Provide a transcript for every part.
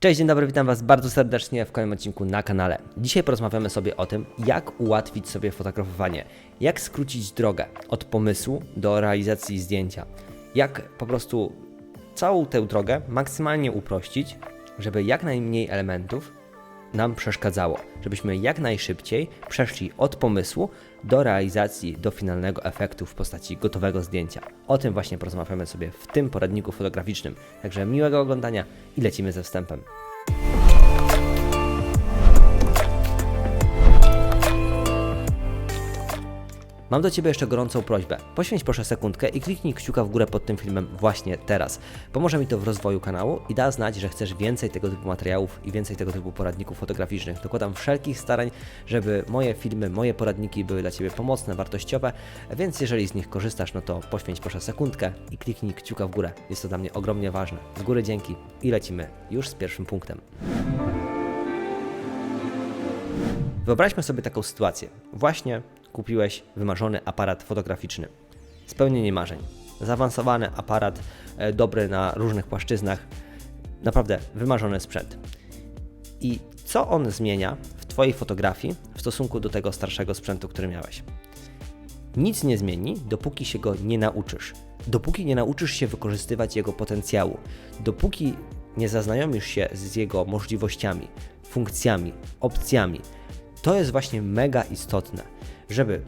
Cześć, dzień dobry, witam Was bardzo serdecznie w kolejnym odcinku na kanale. Dzisiaj porozmawiamy sobie o tym, jak ułatwić sobie fotografowanie, jak skrócić drogę od pomysłu do realizacji zdjęcia, jak po prostu całą tę drogę maksymalnie uprościć, żeby jak najmniej elementów nam przeszkadzało, żebyśmy jak najszybciej przeszli od pomysłu do realizacji, do finalnego efektu w postaci gotowego zdjęcia. O tym właśnie porozmawiamy sobie w tym poradniku fotograficznym. Także miłego oglądania i lecimy ze wstępem. Mam do Ciebie jeszcze gorącą prośbę. Poświęć proszę sekundkę i kliknij kciuka w górę pod tym filmem właśnie teraz. Pomoże mi to w rozwoju kanału i da znać, że chcesz więcej tego typu materiałów i więcej tego typu poradników fotograficznych. Dokładam wszelkich starań, żeby moje filmy, moje poradniki były dla Ciebie pomocne, wartościowe, więc jeżeli z nich korzystasz, no to poświęć proszę sekundkę i kliknij kciuka w górę. Jest to dla mnie ogromnie ważne. Z góry dzięki i lecimy już z pierwszym punktem. Wyobraźmy sobie taką sytuację. Właśnie kupiłeś wymarzony aparat fotograficzny. Spełnienie marzeń. Zaawansowany aparat, e, dobry na różnych płaszczyznach. Naprawdę wymarzony sprzęt. I co on zmienia w Twojej fotografii w stosunku do tego starszego sprzętu, który miałeś? Nic nie zmieni, dopóki się go nie nauczysz. Dopóki nie nauczysz się wykorzystywać jego potencjału. Dopóki nie zaznajomisz się z jego możliwościami, funkcjami, opcjami. To jest właśnie mega istotne, żeby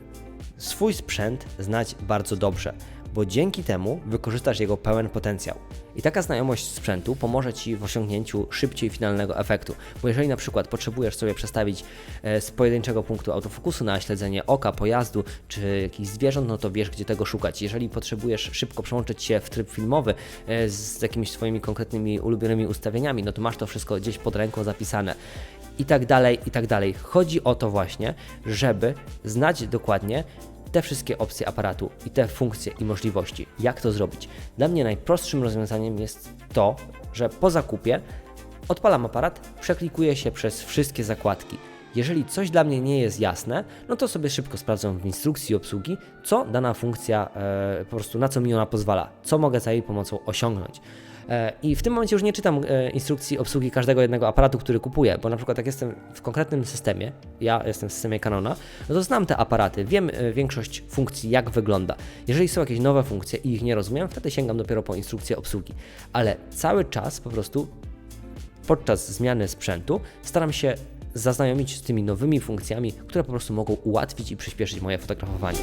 swój sprzęt znać bardzo dobrze, bo dzięki temu wykorzystasz jego pełen potencjał. I taka znajomość sprzętu pomoże Ci w osiągnięciu szybciej finalnego efektu. Bo jeżeli na przykład potrzebujesz sobie przestawić e, z pojedynczego punktu autofokusu na śledzenie oka, pojazdu czy jakichś zwierząt, no to wiesz gdzie tego szukać. Jeżeli potrzebujesz szybko przełączyć się w tryb filmowy e, z jakimiś swoimi konkretnymi ulubionymi ustawieniami, no to masz to wszystko gdzieś pod ręką zapisane i tak dalej, i tak dalej. Chodzi o to właśnie, żeby znać dokładnie te wszystkie opcje aparatu i te funkcje i możliwości. Jak to zrobić? Dla mnie najprostszym rozwiązaniem jest to, że po zakupie odpalam aparat, przeklikuję się przez wszystkie zakładki. Jeżeli coś dla mnie nie jest jasne, no to sobie szybko sprawdzam w instrukcji obsługi, co dana funkcja, e, po prostu na co mi ona pozwala, co mogę za jej pomocą osiągnąć. E, I w tym momencie już nie czytam e, instrukcji obsługi każdego jednego aparatu, który kupuję, bo na przykład jak jestem w konkretnym systemie, ja jestem w systemie Canona, no to znam te aparaty, wiem e, większość funkcji, jak wygląda. Jeżeli są jakieś nowe funkcje i ich nie rozumiem, wtedy sięgam dopiero po instrukcję obsługi. Ale cały czas po prostu podczas zmiany sprzętu staram się zaznajomić z tymi nowymi funkcjami, które po prostu mogą ułatwić i przyspieszyć moje fotografowanie.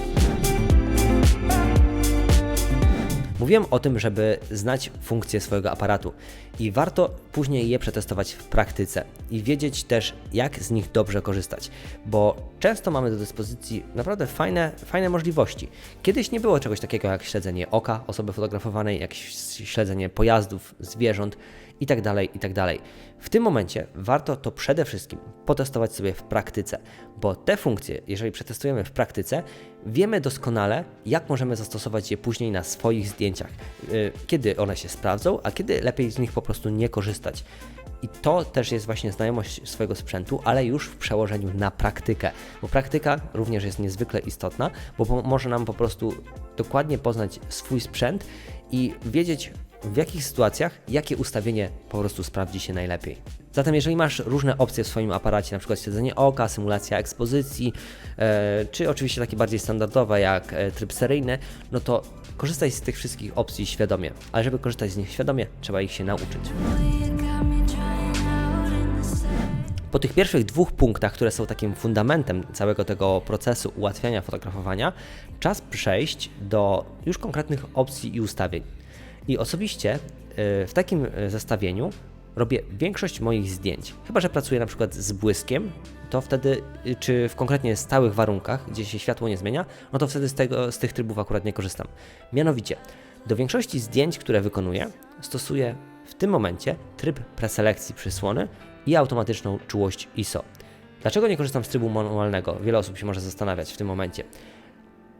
Mówiłem o tym, żeby znać funkcje swojego aparatu i warto później je przetestować w praktyce i wiedzieć też, jak z nich dobrze korzystać, bo często mamy do dyspozycji naprawdę fajne, fajne możliwości. Kiedyś nie było czegoś takiego jak śledzenie oka osoby fotografowanej, jak śledzenie pojazdów, zwierząt itd., tak itd. Tak w tym momencie warto to przede wszystkim potestować sobie w praktyce, bo te funkcje, jeżeli przetestujemy w praktyce, wiemy doskonale, jak możemy zastosować je później na swoich zdjęciach, y, kiedy one się sprawdzą, a kiedy lepiej z nich po prostu nie korzystać. I to też jest właśnie znajomość swojego sprzętu, ale już w przełożeniu na praktykę, bo praktyka również jest niezwykle istotna, bo może nam po prostu dokładnie poznać swój sprzęt i wiedzieć, w jakich sytuacjach jakie ustawienie po prostu sprawdzi się najlepiej. Zatem jeżeli masz różne opcje w swoim aparacie, na przykład śledzenie oka, symulacja ekspozycji, e, czy oczywiście takie bardziej standardowe jak e, tryb seryjny, no to korzystaj z tych wszystkich opcji świadomie. Ale żeby korzystać z nich świadomie, trzeba ich się nauczyć. Po tych pierwszych dwóch punktach, które są takim fundamentem całego tego procesu ułatwiania fotografowania, czas przejść do już konkretnych opcji i ustawień. I osobiście y, w takim y, zestawieniu robię większość moich zdjęć. Chyba, że pracuję na przykład z błyskiem, to wtedy, y, czy w konkretnie stałych warunkach, gdzie się światło nie zmienia, no to wtedy z, tego, z tych trybów akurat nie korzystam. Mianowicie, do większości zdjęć, które wykonuję, stosuję w tym momencie tryb preselekcji przysłony i automatyczną czułość ISO. Dlaczego nie korzystam z trybu manualnego? Wiele osób się może zastanawiać w tym momencie.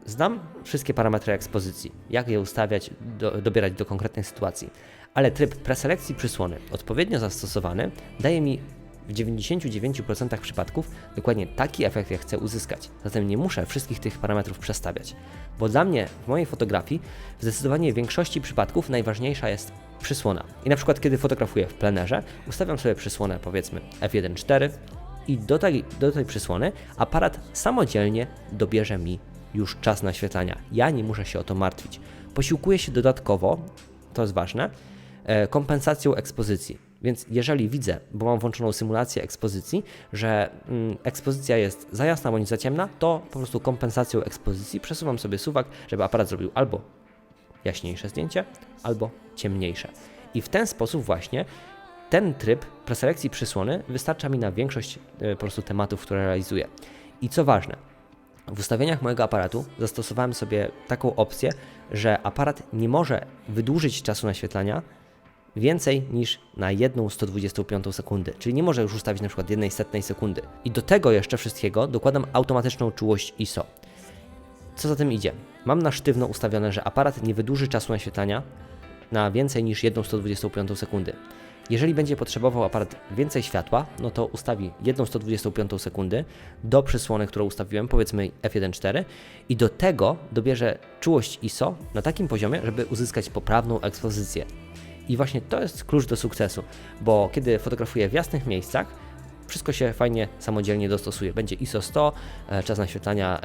Znam wszystkie parametry ekspozycji, jak je ustawiać, do, dobierać do konkretnych sytuacji, ale tryb preselekcji przysłony, odpowiednio zastosowany, daje mi w 99% przypadków dokładnie taki efekt ja chcę uzyskać. Zatem nie muszę wszystkich tych parametrów przestawiać. Bo dla mnie w mojej fotografii w zdecydowanie większości przypadków najważniejsza jest przysłona. I na przykład kiedy fotografuję w plenerze, ustawiam sobie przysłonę powiedzmy f1.4 i do tej, do tej przysłony aparat samodzielnie dobierze mi już czas naświetlania. Ja nie muszę się o to martwić. Posiłkuję się dodatkowo, to jest ważne, e, kompensacją ekspozycji. Więc jeżeli widzę, bo mam włączoną symulację ekspozycji, że mm, ekspozycja jest za jasna bądź za ciemna, to po prostu kompensacją ekspozycji przesuwam sobie suwak, żeby aparat zrobił albo jaśniejsze zdjęcie, albo ciemniejsze. I w ten sposób właśnie ten tryb preselekcji przysłony wystarcza mi na większość e, po prostu tematów, które realizuję. I co ważne, w ustawieniach mojego aparatu zastosowałem sobie taką opcję, że aparat nie może wydłużyć czasu naświetlania więcej niż na 1 125 sekundy, czyli nie może już ustawić na przykład 1 setnej sekundy. I do tego jeszcze wszystkiego dokładam automatyczną czułość ISO. Co za tym idzie? Mam na sztywno ustawione, że aparat nie wydłuży czasu naświetlania na więcej niż 1 125 sekundy. Jeżeli będzie potrzebował aparat więcej światła, no to ustawi 1 125 sekundy do przysłony, którą ustawiłem, powiedzmy f1.4 i do tego dobierze czułość ISO na takim poziomie, żeby uzyskać poprawną ekspozycję. I właśnie to jest klucz do sukcesu, bo kiedy fotografuję w jasnych miejscach, wszystko się fajnie samodzielnie dostosuje. Będzie ISO 100, e, czas naświetlania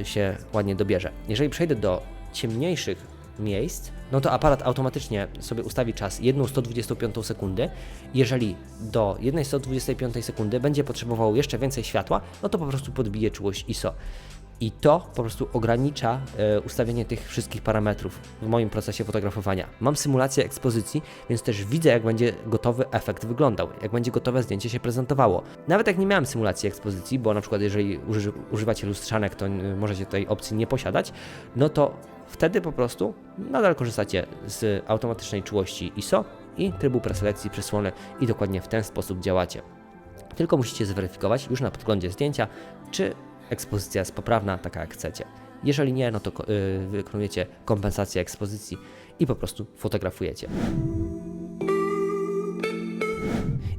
e, się ładnie dobierze. Jeżeli przejdę do ciemniejszych miejsc, no to aparat automatycznie sobie ustawi czas 1 125 sekundy. Jeżeli do 1 125 sekundy będzie potrzebował jeszcze więcej światła, no to po prostu podbije czułość ISO. I to po prostu ogranicza e, ustawienie tych wszystkich parametrów w moim procesie fotografowania. Mam symulację ekspozycji, więc też widzę, jak będzie gotowy efekt wyglądał, jak będzie gotowe zdjęcie się prezentowało. Nawet jak nie miałem symulacji ekspozycji, bo na przykład jeżeli uży, używacie lustrzanek, to y, możecie tej opcji nie posiadać, no to wtedy po prostu nadal korzystacie z automatycznej czułości ISO i trybu preselekcji przysłony i dokładnie w ten sposób działacie. Tylko musicie zweryfikować już na podglądzie zdjęcia, czy ekspozycja jest poprawna, taka jak chcecie. Jeżeli nie, no to yy, wykonujecie kompensację ekspozycji i po prostu fotografujecie.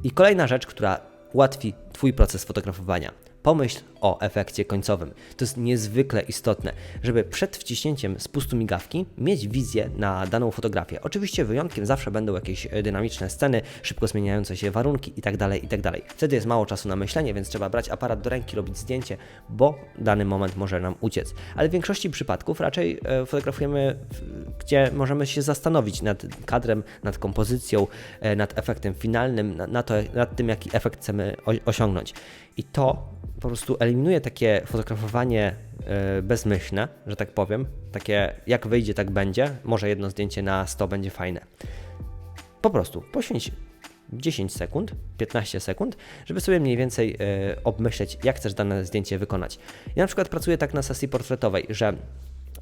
I kolejna rzecz, która ułatwi Twój proces fotografowania. Pomyśl o efekcie końcowym. To jest niezwykle istotne, żeby przed wciśnięciem spustu migawki mieć wizję na daną fotografię. Oczywiście wyjątkiem zawsze będą jakieś e, dynamiczne sceny, szybko zmieniające się warunki itd., tak itd. Tak Wtedy jest mało czasu na myślenie, więc trzeba brać aparat do ręki, robić zdjęcie, bo dany moment może nam uciec. Ale w większości przypadków raczej e, fotografujemy, gdzie możemy się zastanowić nad kadrem, nad kompozycją, e, nad efektem finalnym, na to, nad tym, jaki efekt chcemy osiągnąć. I to po prostu eliminuje takie fotografowanie e, bezmyślne, że tak powiem. Takie jak wyjdzie, tak będzie. Może jedno zdjęcie na 100 będzie fajne. Po prostu poświęć 10 sekund, 15 sekund, żeby sobie mniej więcej e, obmyśleć, jak chcesz dane zdjęcie wykonać. Ja na przykład pracuję tak na sesji portretowej, że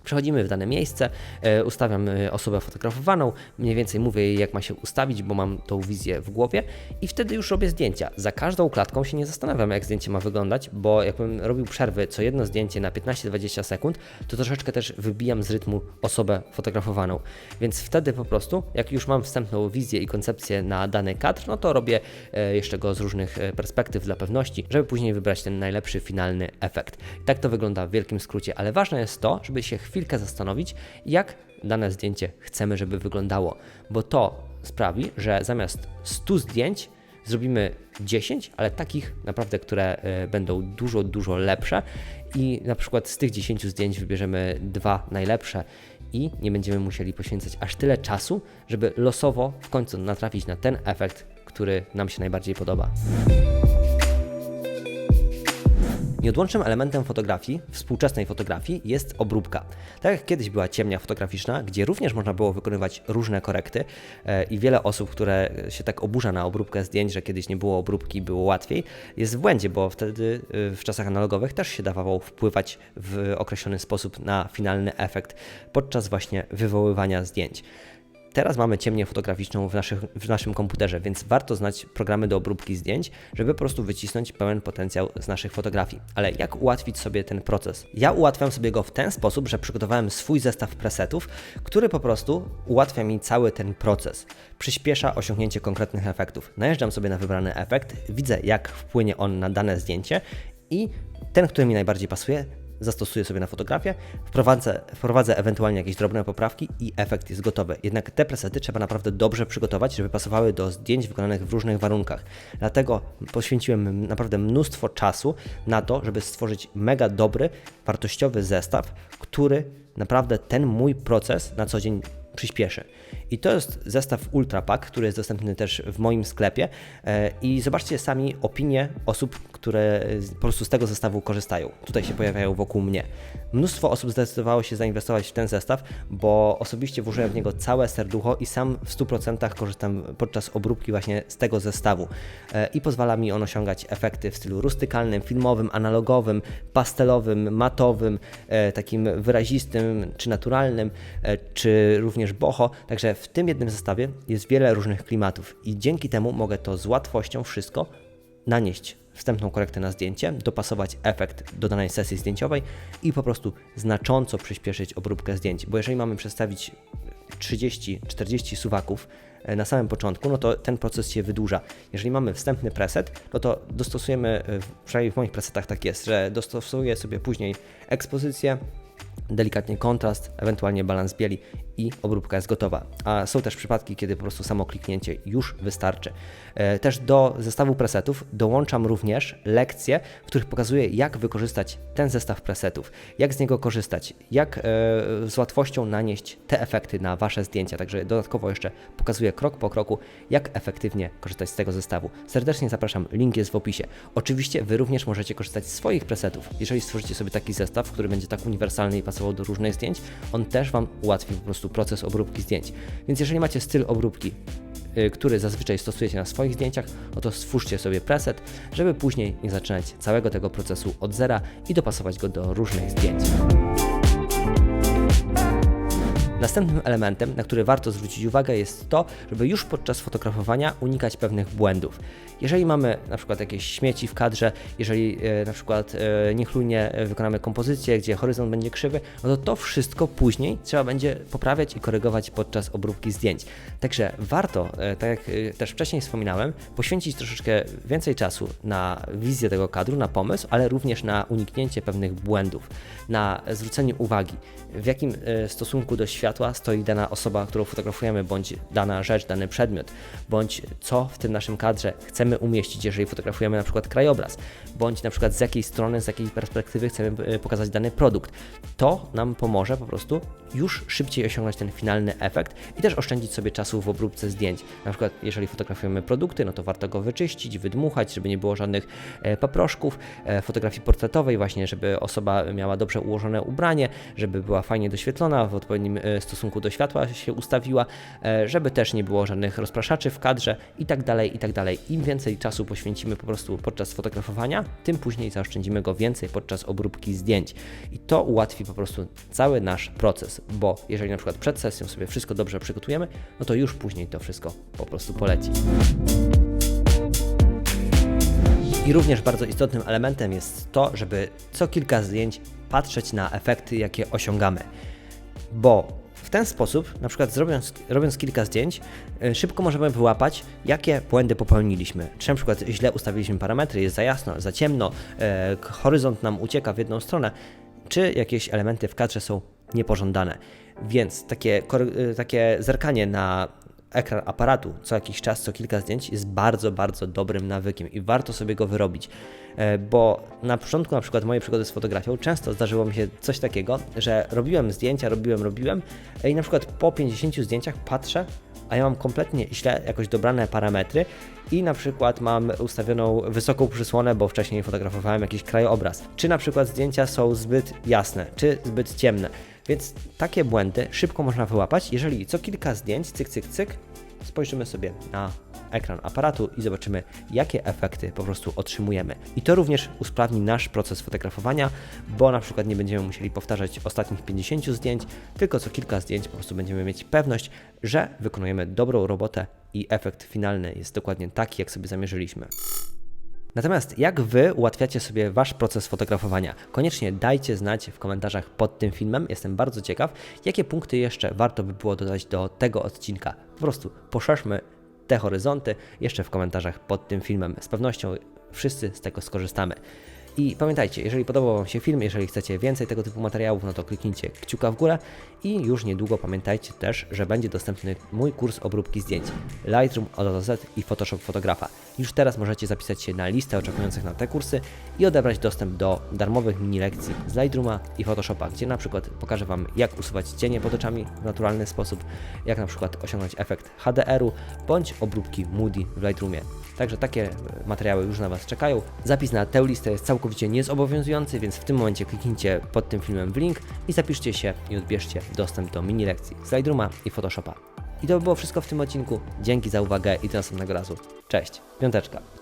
Przechodzimy w dane miejsce, e, ustawiam e, osobę fotografowaną, mniej więcej mówię jej, jak ma się ustawić, bo mam tą wizję w głowie i wtedy już robię zdjęcia. Za każdą klatką się nie zastanawiam, jak zdjęcie ma wyglądać, bo jakbym robił przerwy co jedno zdjęcie na 15-20 sekund, to troszeczkę też wybijam z rytmu osobę fotografowaną. Więc wtedy po prostu, jak już mam wstępną wizję i koncepcję na dany kadr, no to robię e, jeszcze go z różnych perspektyw dla pewności, żeby później wybrać ten najlepszy finalny efekt. Tak to wygląda w wielkim skrócie, ale ważne jest to, żeby się chwilkę zastanowić, jak dane zdjęcie chcemy, żeby wyglądało, bo to sprawi, że zamiast 100 zdjęć zrobimy 10, ale takich naprawdę, które e, będą dużo, dużo lepsze i na przykład z tych 10 zdjęć wybierzemy dwa najlepsze i nie będziemy musieli poświęcać aż tyle czasu, żeby losowo w końcu natrafić na ten efekt, który nam się najbardziej podoba. Nieodłącznym elementem fotografii, współczesnej fotografii, jest obróbka. Tak jak kiedyś była ciemnia fotograficzna, gdzie również można było wykonywać różne korekty e, i wiele osób, które się tak oburza na obróbkę zdjęć, że kiedyś nie było obróbki, było łatwiej, jest w błędzie, bo wtedy e, w czasach analogowych też się dawało wpływać w określony sposób na finalny efekt podczas właśnie wywoływania zdjęć. Teraz mamy ciemnię fotograficzną w, naszych, w naszym komputerze, więc warto znać programy do obróbki zdjęć, żeby po prostu wycisnąć pełen potencjał z naszych fotografii. Ale jak ułatwić sobie ten proces? Ja ułatwiam sobie go w ten sposób, że przygotowałem swój zestaw presetów, który po prostu ułatwia mi cały ten proces. Przyspiesza osiągnięcie konkretnych efektów. Najeżdżam sobie na wybrany efekt, widzę jak wpłynie on na dane zdjęcie i ten, który mi najbardziej pasuje, zastosuję sobie na fotografię, wprowadzę, wprowadzę ewentualnie jakieś drobne poprawki i efekt jest gotowy. Jednak te presety trzeba naprawdę dobrze przygotować, żeby pasowały do zdjęć wykonanych w różnych warunkach. Dlatego poświęciłem naprawdę mnóstwo czasu na to, żeby stworzyć mega dobry, wartościowy zestaw, który naprawdę ten mój proces na co dzień przyspieszy. I to jest zestaw Ultra Pack, który jest dostępny też w moim sklepie. E, I zobaczcie sami opinie osób, które po prostu z tego zestawu korzystają. Tutaj się pojawiają wokół mnie. Mnóstwo osób zdecydowało się zainwestować w ten zestaw, bo osobiście włożyłem w niego całe serducho i sam w 100% korzystam podczas obróbki właśnie z tego zestawu. E, I pozwala mi on osiągać efekty w stylu rustykalnym, filmowym, analogowym, pastelowym, matowym, e, takim wyrazistym czy naturalnym, czy również boho. Także w tym jednym zestawie jest wiele różnych klimatów i dzięki temu mogę to z łatwością wszystko nanieść wstępną korektę na zdjęcie, dopasować efekt do danej sesji zdjęciowej i po prostu znacząco przyspieszyć obróbkę zdjęć. Bo jeżeli mamy przedstawić 30-40 suwaków e, na samym początku, no to ten proces się wydłuża. Jeżeli mamy wstępny preset, no to dostosujemy, e, przynajmniej w moich presetach tak jest, że dostosuję sobie później ekspozycję, delikatnie kontrast, ewentualnie balans bieli i obróbka jest gotowa. A są też przypadki, kiedy po prostu samo kliknięcie już wystarczy. E, też do zestawu presetów dołączam również lekcje, w których pokazuję, jak wykorzystać ten zestaw presetów, jak z niego korzystać, jak e, z łatwością nanieść te efekty na Wasze zdjęcia. Także dodatkowo jeszcze pokazuję krok po kroku, jak efektywnie korzystać z tego zestawu. Serdecznie zapraszam, link jest w opisie. Oczywiście Wy również możecie korzystać z swoich presetów. Jeżeli stworzycie sobie taki zestaw, który będzie tak uniwersalny i pasował do różnych zdjęć, on też Wam ułatwi po prostu proces obróbki zdjęć. Więc jeżeli macie styl obróbki, y, który zazwyczaj stosujecie na swoich zdjęciach, no to stwórzcie sobie preset, żeby później nie zaczynać całego tego procesu od zera i dopasować go do różnych zdjęć. Następnym elementem, na który warto zwrócić uwagę, jest to, żeby już podczas fotografowania unikać pewnych błędów. Jeżeli mamy na przykład jakieś śmieci w kadrze, jeżeli e, na przykład e, niechlujnie wykonamy kompozycję, gdzie horyzont będzie krzywy, no to to wszystko później trzeba będzie poprawiać i korygować podczas obróbki zdjęć. Także warto, e, tak jak też wcześniej wspominałem, poświęcić troszeczkę więcej czasu na wizję tego kadru, na pomysł, ale również na uniknięcie pewnych błędów, na zwrócenie uwagi, w jakim stosunku do światła stoi dana osoba, którą fotografujemy, bądź dana rzecz, dany przedmiot, bądź co w tym naszym kadrze chcemy umieścić, jeżeli fotografujemy na przykład krajobraz, bądź na przykład z jakiej strony, z jakiej perspektywy chcemy e, pokazać dany produkt. To nam pomoże po prostu już szybciej osiągnąć ten finalny efekt i też oszczędzić sobie czasu w obróbce zdjęć. Na przykład, jeżeli fotografujemy produkty, no to warto go wyczyścić, wydmuchać, żeby nie było żadnych e, paproszków. E, fotografii portretowej, właśnie, żeby osoba miała dobrze ułożone ubranie, żeby była fajnie doświetlona, w odpowiednim e, stosunku do światła się ustawiła, żeby też nie było żadnych rozpraszaczy w kadrze i tak dalej, i tak dalej. Im więcej czasu poświęcimy po prostu podczas fotografowania, tym później zaoszczędzimy go więcej podczas obróbki zdjęć. I to ułatwi po prostu cały nasz proces, bo jeżeli na przykład przed sesją sobie wszystko dobrze przygotujemy, no to już później to wszystko po prostu poleci. I również bardzo istotnym elementem jest to, żeby co kilka zdjęć patrzeć na efekty, jakie osiągamy. Bo w ten sposób, na przykład robiąc kilka zdjęć, y, szybko możemy wyłapać, jakie błędy popełniliśmy. Czy na przykład źle ustawiliśmy parametry, jest za jasno, za ciemno, e, horyzont nam ucieka w jedną stronę, czy jakieś elementy w kadrze są niepożądane. Więc takie, y, takie zerkanie na ekran aparatu co jakiś czas, co kilka zdjęć jest bardzo, bardzo dobrym nawykiem i warto sobie go wyrobić. E, Bo na początku na przykład mojej przygody z fotografią często zdarzyło mi się coś takiego, że robiłem zdjęcia, robiłem, robiłem e, i na przykład po 50 zdjęciach patrzę, a ja mam kompletnie źle jakoś dobrane parametry i na przykład mam ustawioną wysoką przysłonę, bo wcześniej fotografowałem jakiś krajobraz. Czy na przykład zdjęcia są zbyt jasne, czy zbyt ciemne. Więc takie błędy szybko można wyłapać, jeżeli co kilka zdjęć, cyk, cyk, cyk, spojrzymy sobie na ekran aparatu i zobaczymy, jakie efekty po prostu otrzymujemy. I to również usprawni nasz proces fotografowania, bo na przykład nie będziemy musieli powtarzać ostatnich 50 zdjęć, tylko co kilka zdjęć po prostu będziemy mieć pewność, że wykonujemy dobrą robotę i efekt finalny jest dokładnie taki, jak sobie zamierzyliśmy. Natomiast jak Wy ułatwiacie sobie Wasz proces fotografowania? Koniecznie dajcie znać w komentarzach pod tym filmem. Jestem bardzo ciekaw, jakie punkty jeszcze warto by było dodać do tego odcinka. Po prostu poszerzmy te horyzonty jeszcze w komentarzach pod tym filmem. Z pewnością wszyscy z tego skorzystamy. I pamiętajcie, jeżeli podobał Wam się film, jeżeli chcecie więcej tego typu materiałów, no to kliknijcie kciuka w górę i już niedługo pamiętajcie też, że będzie dostępny mój kurs obróbki zdjęć Lightroom od Z i Photoshop fotografa. Już teraz możecie zapisać się na listę oczekujących na te kursy i odebrać dostęp do darmowych mini lekcji z Lightrooma i Photoshopa, gdzie na przykład pokażę Wam jak usuwać cienie pod oczami w naturalny sposób, jak na przykład osiągnąć efekt HDR-u bądź obróbki Moody w Lightroomie. Także takie e, materiały już na Was czekają. Zapis na tę listę jest całkowicie niezobowiązujący, więc w tym momencie kliknijcie pod tym filmem w link i zapiszcie się i odbierzcie dostęp do mini lekcji z Lightrooma i Photoshopa. I to by było wszystko w tym odcinku. Dzięki za uwagę i do następnego razu. Cześć, piąteczka.